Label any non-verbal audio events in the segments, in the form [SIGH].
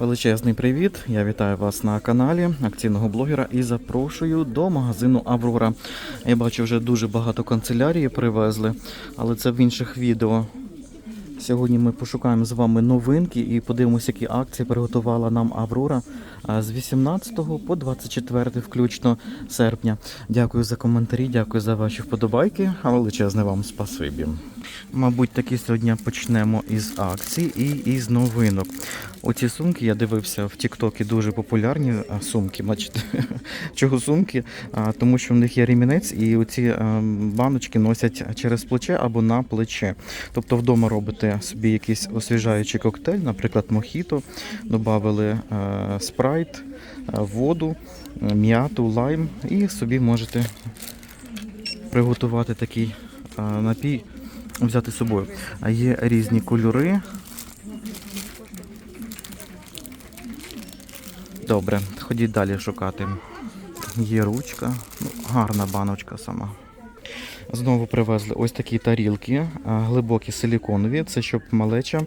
Величезний привіт! Я вітаю вас на каналі акційного блогера і запрошую до магазину Аврора. Я бачу, вже дуже багато канцелярії привезли, але це в інших відео. Сьогодні ми пошукаємо з вами новинки і подивимося, які акції приготувала нам Аврора з 18 по 24 включно серпня. Дякую за коментарі, дякую за ваші вподобайки, а величезне вам спасибі. Мабуть, таки сьогодні почнемо із акцій і із новинок. Оці сумки я дивився в Тіктокі дуже популярні сумки. Бачите, [LAUGHS] чого сумки? Тому що в них є ремінець, і оці баночки носять через плече або на плече. Тобто вдома робите собі якийсь освіжаючий коктейль, наприклад, мохіто, додали спрайт, воду, м'яту, лайм, і собі можете приготувати такий напій, взяти з собою. Є різні кольори. Добре, ходіть далі шукати. Є ручка, ну, гарна баночка сама. Знову привезли ось такі тарілки, глибокі силіконові. Це щоб малеча,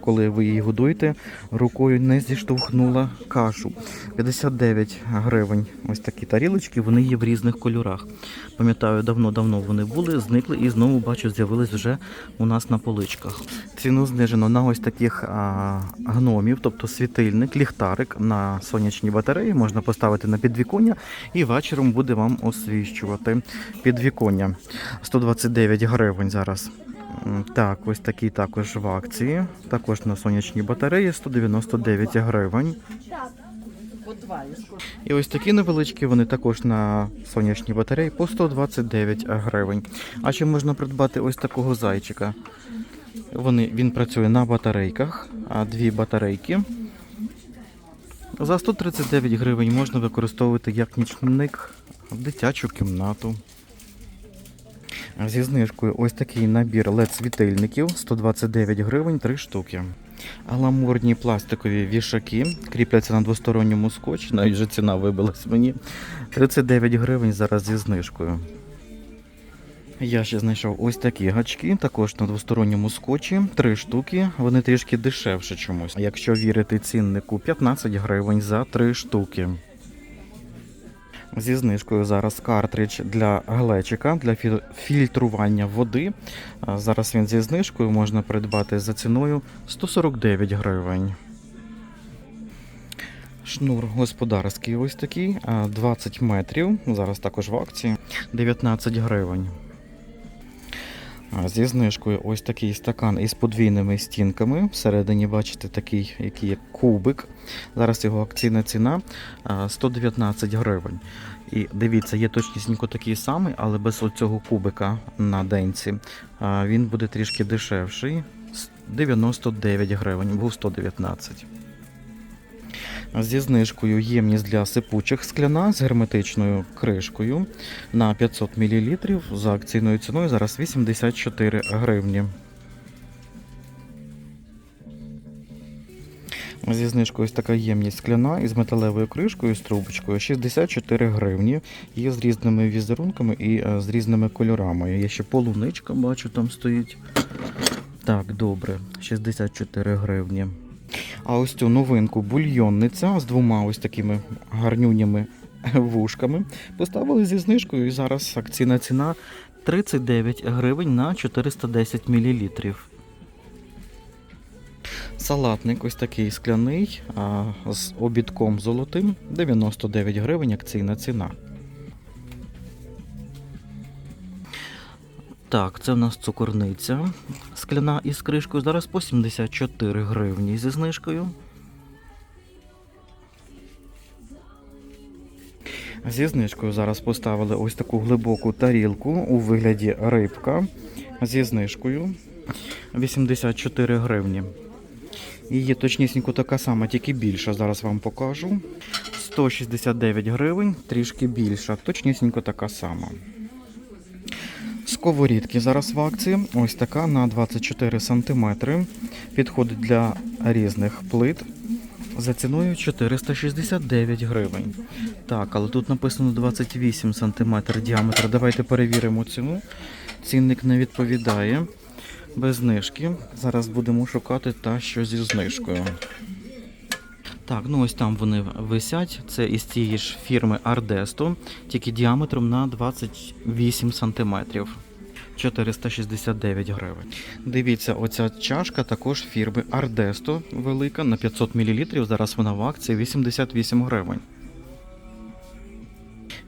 коли ви її годуєте, рукою не зіштовхнула кашу. 59 гривень. Ось такі тарілочки, вони є в різних кольорах. Пам'ятаю, давно-давно вони були, зникли і знову бачу, з'явились вже у нас на поличках. Ціну знижено на ось таких а, гномів, тобто світильник, ліхтарик на сонячній батареї можна поставити на підвіконня і вечором буде вам освіщувати підвіконня. 129 гривень зараз. Так, ось такий також в акції. Також на сонячній батареї 199 гривень. І ось такі невеличкі, вони також на сонячній батареї по 129 гривень. А ще можна придбати ось такого зайчика. Вони, він працює на батарейках, а дві батарейки. За 139 гривень можна використовувати як нічник в дитячу кімнату. Зі знижкою ось такий набір LED-світильників 129 гривень 3 штуки. Гламурні пластикові вішаки кріпляться на двосторонньому скотчі, навіть вже ціна вибилась мені. 39 гривень зараз зі знижкою. Я ще знайшов ось такі гачки, також на двосторонньому скотчі, три штуки. Вони трішки дешевше чомусь. Якщо вірити ціннику, 15 гривень за три штуки. Зі знижкою зараз картридж для глечика для фільтрування води. Зараз він зі знижкою можна придбати за ціною 149 гривень. Шнур господарський ось такий, 20 метрів. Зараз також в акції 19 гривень. Зі знижкою ось такий стакан із подвійними стінками. Всередині бачите такий, який є кубик. Зараз його акційна ціна 119 гривень. І дивіться, є точнісінько такий самий, але без оцього кубика на денці. Він буде трішки дешевший. 99 гривень, був 119. Зі знижкою ємність для сипучих скляна з герметичною кришкою на 500 мл за акційною ціною зараз 84 гривні. Зі знижкою ось така ємність скляна із металевою кришкою з трубочкою 64 гривні. Є з різними візерунками і е, з різними кольорами. Є ще полуничка, бачу, там стоїть. Так, добре, 64 гривні. А ось цю новинку бульйонниця з двома ось такими гарнюнями вушками поставили зі знижкою і зараз акційна ціна 39 гривень на 410 мл. Салатник ось такий скляний а, з обідком золотим 99 гривень акційна ціна. Так, це в нас цукорниця скляна із кришкою. Зараз по 74 гривні зі знижкою. Зі знижкою зараз поставили ось таку глибоку тарілку у вигляді рибка зі знижкою 84 гривні. Є точнісінько така сама, тільки більша. Зараз вам покажу. 169 гривень, трішки більша, точнісінько така сама. Сковорідки зараз в акції. Ось така на 24 см. Підходить для різних плит. За ціною 469 гривень. Так, але тут написано 28 см діаметр. Давайте перевіримо ціну. Цінник не відповідає. Без знижки. Зараз будемо шукати та що зі знижкою. Так, ну ось там вони висять. Це із цієї ж фірми Ardesto, тільки діаметром на 28 см. 469 гривень. Дивіться, оця чашка також фірми Ardesto велика на 500 мл. Зараз вона в акції 88 гривень.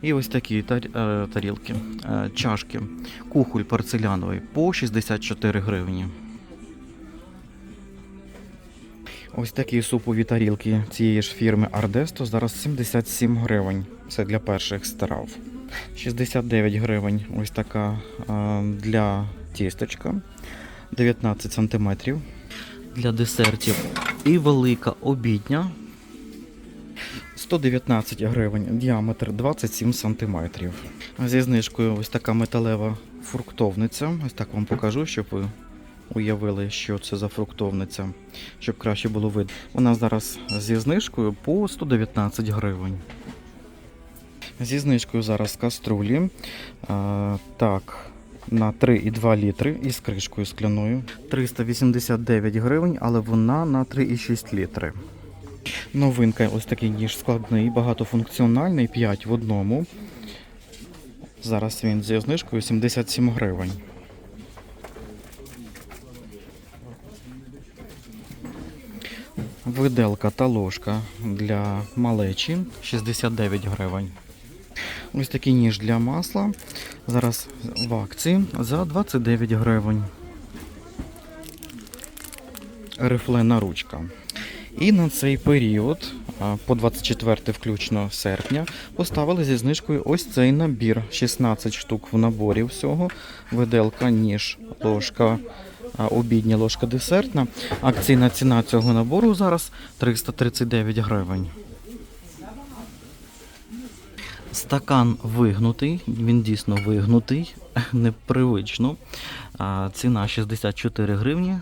І ось такі е, тарілки, е, чашки, кухоль порцеляновий по 64 гривні. Ось такі супові тарілки цієї ж фірми Ardеsto зараз 77 гривень. Це для перших страв. 69 гривень. Ось така е, для тістечка. 19 сантиметрів. Для десертів. І велика обідня. 119 гривень, діаметр 27 сантиметрів. Зі знижкою ось така металева фруктовниця. Ось так вам покажу, щоб ви уявили, що це за фруктовниця, щоб краще було видно. Вона зараз зі знижкою по 119 гривень. Зі знижкою зараз каструлі. А, так, на 3,2 літри із кришкою скляною. 389 гривень, але вона на 3,6 літри. Новинка, ось такий ніж складний, багатофункціональний, 5 в одному. Зараз він зі знижкою 77 гривень. Виделка та ложка для малечі 69 гривень. Ось такий ніж для масла. Зараз в акції за 29 гривень. Рифлена ручка. І на цей період, по 24 включно серпня, поставили зі знижкою ось цей набір. 16 штук в наборі всього. Виделка, ніж, ложка, обідня ложка десертна. Акційна ціна цього набору зараз 339 гривень. Стакан вигнутий, він дійсно вигнутий, [LAUGHS] непривично. Ціна 64 гривні.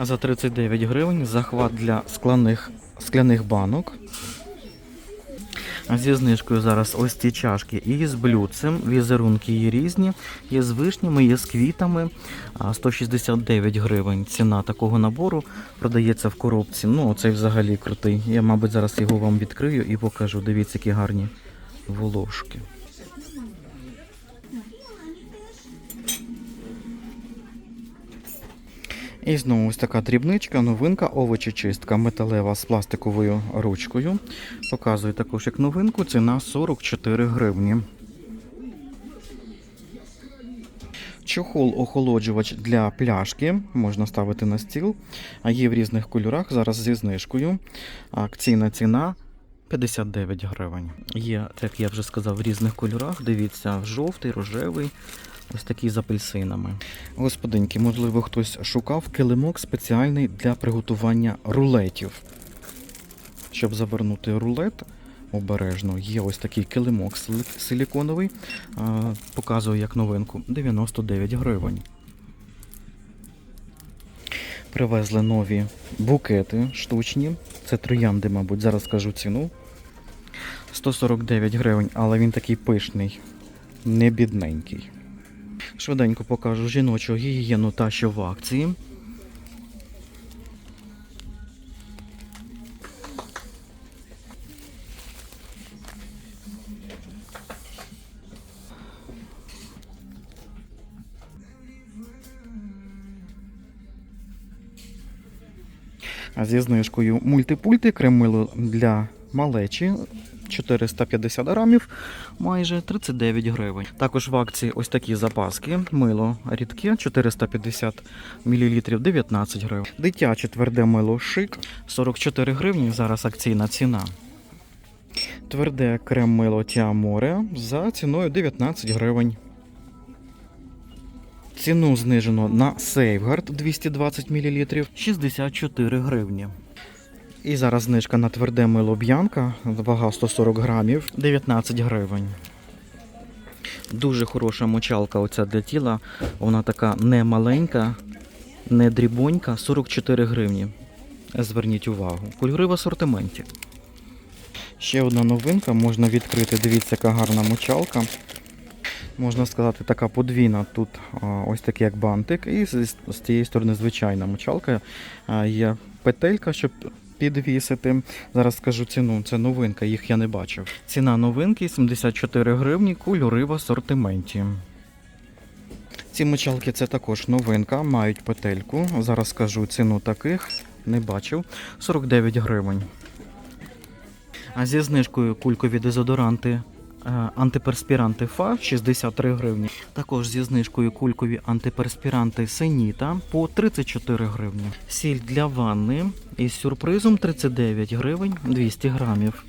За 39 гривень захват для скляних, скляних банок. Зі знижкою зараз ось ці чашки і з блюдцем. Візерунки є різні. Є з вишнями, є з квітами. А, 169 гривень. Ціна такого набору продається в коробці. Ну, оцей взагалі крутий. Я, мабуть, зараз його вам відкрию і покажу. Дивіться, які гарні волошки. І знову ось така дрібничка, новинка, овочечистка металева з пластиковою ручкою. Показую також як новинку, ціна 44 гривні. Чохол охолоджувач для пляшки можна ставити на стіл, є в різних кольорах, зараз зі знижкою. Акційна ціна 59 гривень. Є, як я вже сказав, в різних кольорах. Дивіться, жовтий, рожевий, ось такий з апельсинами. Господинки, можливо, хтось шукав килимок спеціальний для приготування рулетів. Щоб завернути рулет обережно, є ось такий килимок силіконовий. Показую як новинку 99 гривень. Привезли нові букети штучні. Це троянди, мабуть, зараз скажу ціну. 149 гривень, але він такий пишний, не бідненький. Швиденько покажу жіночу гігієну та що в акції. Зі знижкою мультипульти кремило для малечі 450 грамів, майже 39 гривень. Також в акції ось такі запаски. Мило рідке 450 мл 19 гривень. Дитяче тверде мило шик 44 гривні. Зараз акційна ціна. Тверде крем мило Тіаморе за ціною 19 гривень. Ціну знижено на Сейфгард 220 мл 64 гривні. І зараз знижка на тверде мило Б'янка, вага 140 грамів, 19 гривень. Дуже хороша мочалка оця для тіла. Вона така не маленька, не дрібонька, 44 гривні. Зверніть увагу. Кольори в асортименті. Ще одна новинка, можна відкрити. Дивіться, яка гарна мочалка. Можна сказати, така подвійна тут ось такий як бантик, і з, тієї сторони звичайна мочалка. Є петелька, щоб підвісити. Зараз скажу ціну. Це новинка, їх я не бачив. Ціна новинки 74 гривні, кольори в асортименті. Ці мочалки це також новинка, мають петельку. Зараз скажу ціну таких, не бачив. 49 гривень. А зі знижкою кулькові дезодоранти антиперспіранти ФА 63 гривні. Також зі знижкою кулькові антиперспіранти Сеніта по 34 гривні. Сіль для ванни із сюрпризом 39 гривень 200 грамів.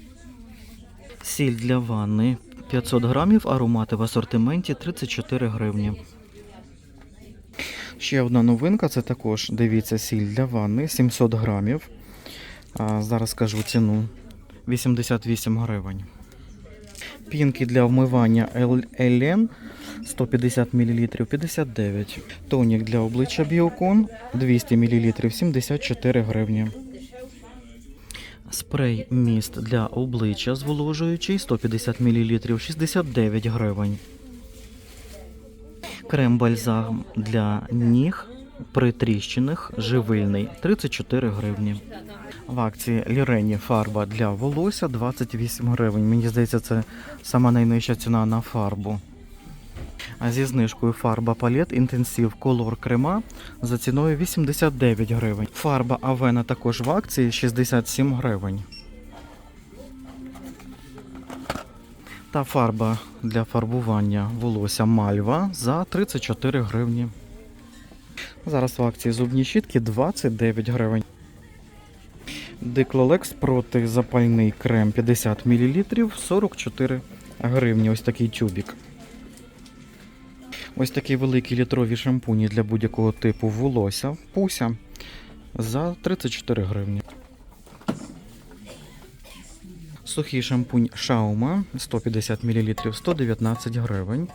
Сіль для ванни 500 грамів, аромати в асортименті 34 гривні. Ще одна новинка, це також, дивіться, сіль для ванни 700 грамів. А, зараз скажу ціну 88 гривень. Пінки для вмивання Елен 150 мл 59. Тонік для обличчя Біокон 200 мл 74 гривні. Спрей міст для обличчя зволожуючий 150 мл 69 гривень. Крем бальзам для ніг притріщених живильний 34 гривні. В акції Лірені фарба для волосся 28 гривень. Мені здається, це сама найнижча ціна на фарбу. А зі знижкою фарба палет інтенсив колор крема за ціною 89 гривень. Фарба Авена також в акції 67 гривень. Та фарба для фарбування волосся Мальва за 34 гривні. Зараз в акції зубні щітки 29 гривень. Диклолекс протизапальний крем 50 мл 44 гривні. Ось такий тюбік. Ось такі великі літрові шампуні для будь-якого типу волосся. Пуся за 34 гривні. Сухий шампунь Шаума 150 мл 119 гривень.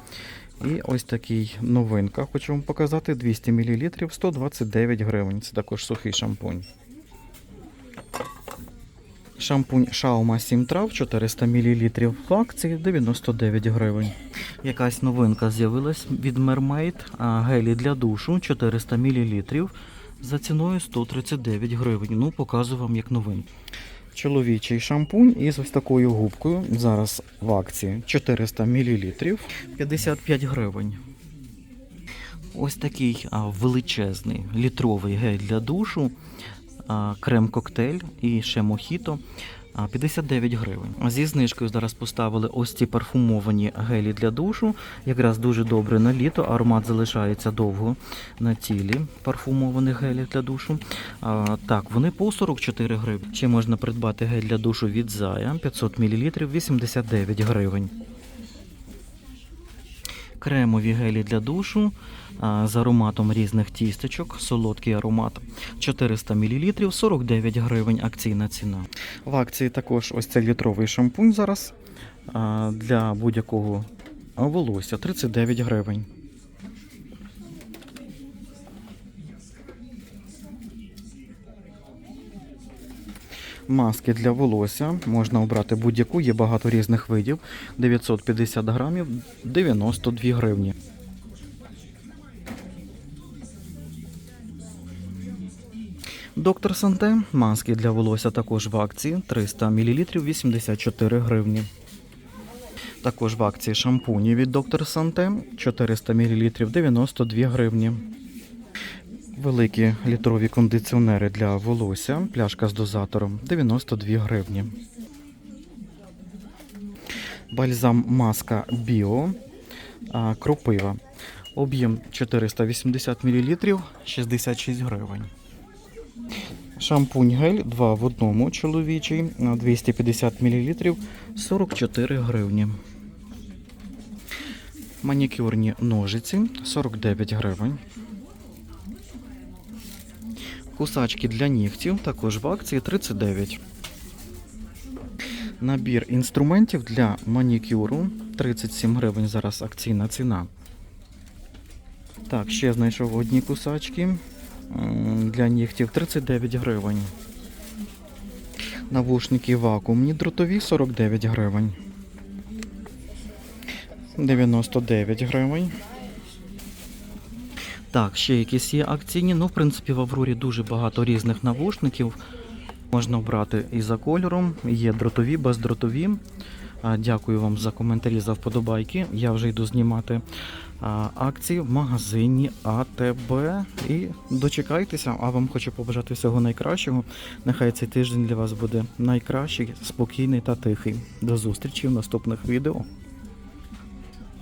І ось такий новинка, хочу вам показати 200 мл 129 гривень. Це також сухий шампунь. Шампунь Шаума 7 трав 400 мл в акції 99 гривень. Якась новинка з'явилась від Mermaid, гелі для душу 400 мл за ціною 139 гривень. Ну, показую вам як новин. Чоловічий шампунь із ось такою губкою. Зараз в акції 400 мл 55 гривень. Ось такий величезний літровий гель для душу, крем-коктейль і ще мохіто. А, 59 гривень. Зі знижкою зараз поставили ось ці парфумовані гелі для душу. Якраз дуже добре на літо. Аромат залишається довго на тілі парфумованих гелів для душу. А, так, вони по 44 гривні. Ще можна придбати гель для душу від Зая 500 мл 89 гривень. Кремові гелі для душу а, з ароматом різних тістечок, солодкий аромат 400 мл 49 гривень акційна ціна. В акції також ось цей літровий шампунь зараз а, для будь-якого волосся 39 гривень. Маски для волосся можна обрати будь-яку, є багато різних видів. 950 грамів 92 гривні. Доктор Санте маски для волосся також в акції 300 мл 84 гривні. Також в акції шампуні від Доктор Санте 400 мл 92 гривні. Великі літрові кондиціонери для волосся, пляшка з дозатором 92 гривні. Бальзам маска Біо кропива. Об'єм 480 мл 66 гривень. Шампунь гель 2 в одному чоловічий на 250 мл 44 гривні. Манікюрні ножиці 49 гривень. Кусачки для нігтів також в акції 39. Набір інструментів для манікюру 37 гривень зараз акційна ціна. Так, ще знайшов одні кусачки для нігтів 39 гривень. Навушники вакуумні дротові 49 гривень. 99 гривень. Так, ще якісь є акційні. Ну, в принципі, в Аврорі дуже багато різних навушників. Можна обрати і за кольором, є дротові, бездротові. Дякую вам за коментарі, за вподобайки. Я вже йду знімати акції в магазині АТБ. І дочекайтеся, а вам хочу побажати всього найкращого. Нехай цей тиждень для вас буде найкращий, спокійний та тихий. До зустрічі в наступних відео.